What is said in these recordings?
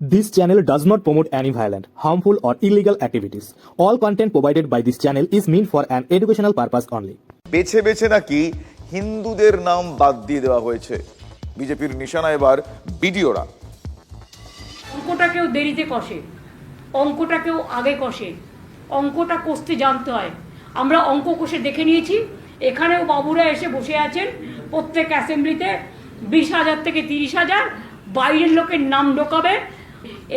This channel does not promote any violent, harmful, or illegal activities. All content provided by this channel is meant for an educational purpose only. বেছে বেছে নাকি হিন্দুদের নাম বাদ দিয়ে দেওয়া হয়েছে বিজেপির নিশানা এবার বিডিওরা অঙ্কটাকেও দেরিতে কষে অঙ্কটাকেও আগে কষে অঙ্কটা কষতে জানতে হয় আমরা অঙ্ক কষে দেখে নিয়েছি এখানেও বাবুরা এসে বসে আছেন প্রত্যেক অ্যাসেম্বলিতে বিশ হাজার থেকে তিরিশ হাজার বাইরের লোকের নাম ঢোকাবে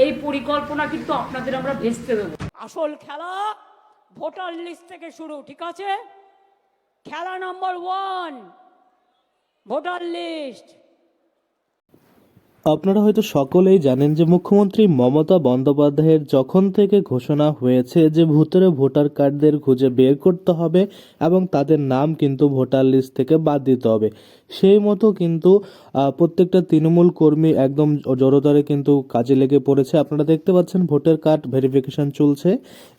এই পরিকল্পনা কিন্তু আপনাদের আমরা ভেস্তে দেবো। আসল খেলা ভোটার লিস্ট থেকে শুরু, ঠিক আছে? খেলা নম্বর ওয়ান ভোটার লিস্ট। আপনারা হয়তো সকলেই জানেন যে মুখ্যমন্ত্রী মমতা বন্দ্যোপাধ্যায়ের যখন থেকে ঘোষণা হয়েছে যে ভূতরে ভোটার কার্ডদের খুঁজে বের করতে হবে এবং তাদের নাম কিন্তু ভোটার লিস্ট থেকে বাদ দিতে হবে, সেই মতো কিন্তু প্রত্যেকটা তৃণমূল কর্মী একদম জোরদারে কিন্তু কাজে লেগে পড়েছে। আপনারা দেখতে পাচ্ছেন ভোটার কার্ড ভেরিফিকেশন চলছে।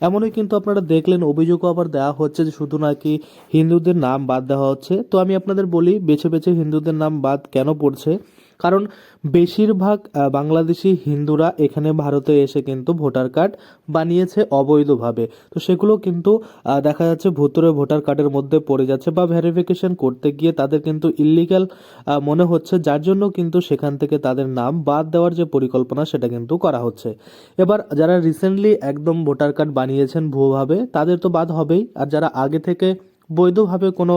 এমনই কিন্তু আপনারা দেখলেন, অভিযোগও আবার দেওয়া হচ্ছে যে শুধু নাকি হিন্দুদের নাম বাদ দেওয়া হচ্ছে। তো আমি আপনাদের বলি, বেছে বেছে হিন্দুদের নাম বাদ কেন পড়ছে? কারণ বেশিরভাগ বাংলাদেশি হিন্দুরা এখানে ভারতে এসে কিন্তু ভোটার কার্ড বানিয়েছে অবৈধভাবে। তো সেগুলো কিন্তু দেখা যাচ্ছে ভুতুরে ভোটার কার্ডের মধ্যে পড়ে যাচ্ছে বা ভেরিফিকেশন করতে গিয়ে তাদের কিন্তু ইলিগাল মনে হচ্ছে। যার জন্য কিন্তু সেখান থেকে তাদের নাম বাদ দেওয়ার যে পরিকল্পনা, সেটা কিন্তু করা হচ্ছে। এবার যারা রিসেন্টলি একদম ভোটার কার্ড বানিয়েছেন ভুয়োভাবে, তাদের তো বাদ হবেই। আর যারা আগে থেকে বৈধভাবে কোনো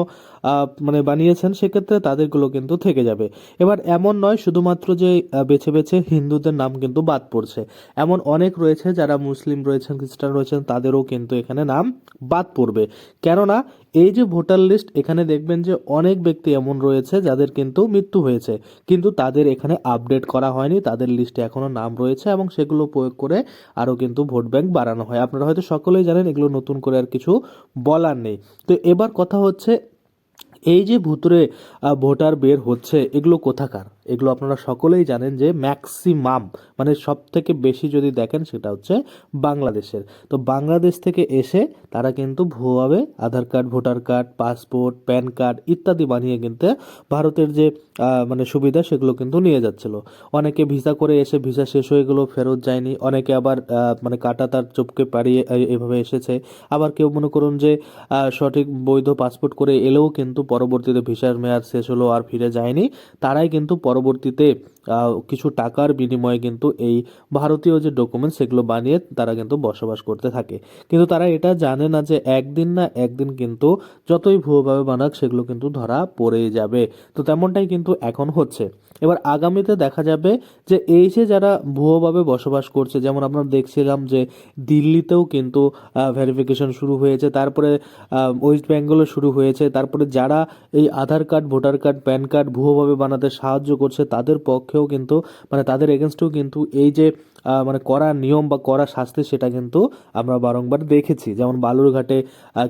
মানে বানিয়েছেন, সেক্ষেত্রে তাদেরগুলো কিন্তু থেকে যাবে। এবার এমন নয় শুধুমাত্র যে বেছে বেছে হিন্দুদের নাম কিন্তু বাদ পড়ছে। এমন অনেক রয়েছে যারা মুসলিম রয়েছেন, খ্রিস্টান রয়েছেন, তাদেরও কিন্তু এখানে নাম বাদ পড়বে। কেননা, এই যে ভোটার লিস্ট, এখানে দেখবেন যে অনেক ব্যক্তি এমন রয়েছে যাদের কিন্তু মৃত্যু হয়েছে। কিন্তু তাদের এখানে আপডেট করা হয়নি, তাদের লিস্টে এখনও নাম রয়েছে এবং সেগুলো প্রয়োগ করে আরও কিন্তু ভোট ব্যাংক বাড়ানো হয়। আপনারা হয়তো সকলেই জানেন, এগুলো নতুন করে আর কিছু বলার নেই। তো এবার কথা হচ্ছে এই যে ভুতুরে ভোটার বের হচ্ছে এগুলো কোথাকার? এগুলো আপনারা সকলেই জানেন যে ম্যাক্সিমাম মানে সব থেকে বেশি যদি দেখেন সেটা হচ্ছে বাংলাদেশের। তো বাংলাদেশ থেকে এসে তারা কিন্তু ভুয়োভাবে Aadhaar card, voter card, passport, pan card ইত্যাদি বানিয়ে কিন্তু ভারতের যে মানে সুবিধা সেগুলো কিন্তু নিয়ে যাচ্ছিল। অনেকে ভিসা করে এসে ভিসা শেষ হয়ে গেলো ফেরত যায়নি। অনেকে আবার মানে কাটা তার চোপকে পাড়িয়ে এভাবে এসেছে। আবার কেউ মনে করুন যে সঠিক বৈধ পাসপোর্ট করে এলেও কিন্তু পরবর্তীতে ভিসার মেয়াদ শেষ হলো আর ফিরে যায়নি। তারাই কিন্তু পরবর্তীতে কিছু টাকার বিনিময়ে কিন্তু এই ভারতীয় যে ডকুমেন্ট সেগুলো বানিয়ে তারা কিন্তু বসবাস করতে থাকে। কিন্তু তারা এটা জানে না যে একদিন না একদিন কিন্তু যতই ভুয়োভাবে বানাক সেগুলো কিন্তু ধরা পড়েই যাবে। তো তেমনটাই কিন্তু এখন হচ্ছে। এবার আগামীতে দেখা যাবে যে এই যে যারা ভুয়োভাবে বসবাস করছে, যেমন আমরা দেখছিলাম যে দিল্লিতেও কিন্তু ভেরিফিকেশন শুরু হয়েছে, তারপরে ওয়েস্ট বেঙ্গলে শুরু হয়েছে, তারপরে যারা এই Aadhaar card, voter card, pan card ভুয়োভাবে বানাতে সাহায্য করছে তাদের পক্ষেও কিন্তু মানে তাদের এগেনস্টেও কিন্তু এই যে মানে করা নিয়ম বা করা শাস্তি সেটা কিন্তু আমরা বারংবার দেখেছি। যেমন বালুরঘাটে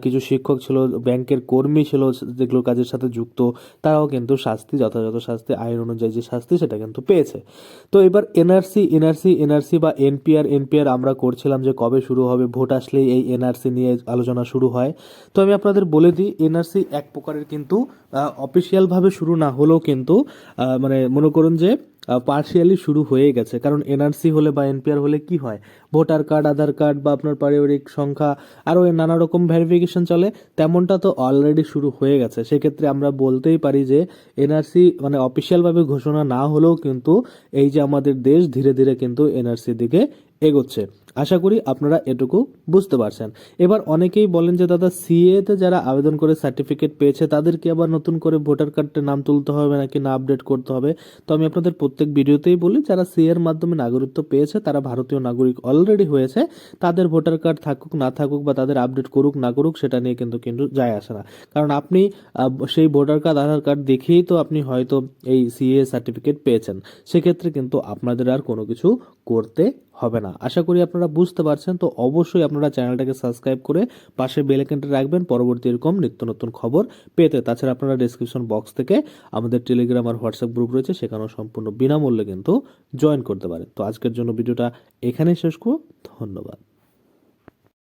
কিছু শিক্ষক ছিল, ব্যাংকের কর্মী ছিল যেগুলো কাজের সাথে যুক্ত, তারাও কিন্তু শাস্তি, যথাযথ শাস্তি, আইন অনুযায়ী যে শাস্তি সেটা কিন্তু পেয়েছে। তো এবার এনআরসি এনআরসি এনআরসি বা এনপিআর এনপিআর আমরা করছিলাম যে কবে শুরু হবে, ভোট আসলেই এই এনআরসি নিয়ে আলোচনা শুরু হয়। তো আমি আপনাদের বলে দিই, এনআরসি এক প্রকারের কিন্তু অফিসিয়ালভাবে শুরু না হলেও কিন্তু মানে মনে করুন যে পার্শিয়ালি শুরু হয়ে গেছে। কারণ এনআরসি হলে বা এনপিআর হলে কি হয়? ভোটার কার্ড আধার কার্ড বা আপনার পারিবারিক সংখ্যা, আরও নানা রকম ভেরিফিকেশন চলে, তেমনটা তো অলরেডি শুরু হয়ে গেছে। সেক্ষেত্রে আমরা বলতেই পারি যে এনআরসি মানে অফিসিয়ালভাবে ঘোষণা না হলেও কিন্তু এই যে আমাদের দেশ ধীরে ধীরে কিন্তু এনআরসির দিকে এগোচ্ছে। আশা করি আপনারা এটুকু বুঝতে পারছেন। এবার অনেকেই বলেন যে, দাদা সিএতে যারা আবেদন করে সার্টিফিকেট পেয়েছে, তাদেরকে আবার নতুন করে ভোটার কার্ডে নাম তুলতে হবে নাকি না আপডেট করতে হবে? তো আমি আপনাদের প্রত্যেক ভিডিওতেই বলি, যারা সিএ এর মাধ্যমে নাগরিকত্ব পেয়েছে, তারা ভারতীয় নাগরিক অলরেডি হয়েছে, তাদের ভোটার কার্ড থাকুক, না থাকুক বা তাদের আপডেট করুক, না করুক, সেটা নিয়ে কিন্তু কিন্তু যায় আসে না। কারণ আপনি সেই ভোটার কার্ড, আধার কার্ড দেখেই তো আপনি হয়তো এই সিএ সার্টিফিকেট পেয়েছেন। সেক্ষেত্রে কিন্তু আপনাদের আর কোনো কিছু করতে হবে না। আশা করি আপনারা বুঝতে পারছেন, তো অবশ্যই আপনারা চ্যানেলটাকে সাবস্ক্রাইব করে পাশে বেল আইকনটা রাখবেন। পরবর্তী এরকম নিত্য নতুন খবর পেতে। তাছাড়া আপনারা ডেসক্রিপশন বক্স থেকে আমাদের টেলিগ্রাম আর হোয়াটসঅ্যাপ গ্রুপ রয়েছে, সেখানেও সম্পূর্ণ বিনামূল্যে কিন্তু জয়েন করতে পারেন। তো আজকের জন্য ভিডিওটা এখানেই শেষ করব। ধন্যবাদ।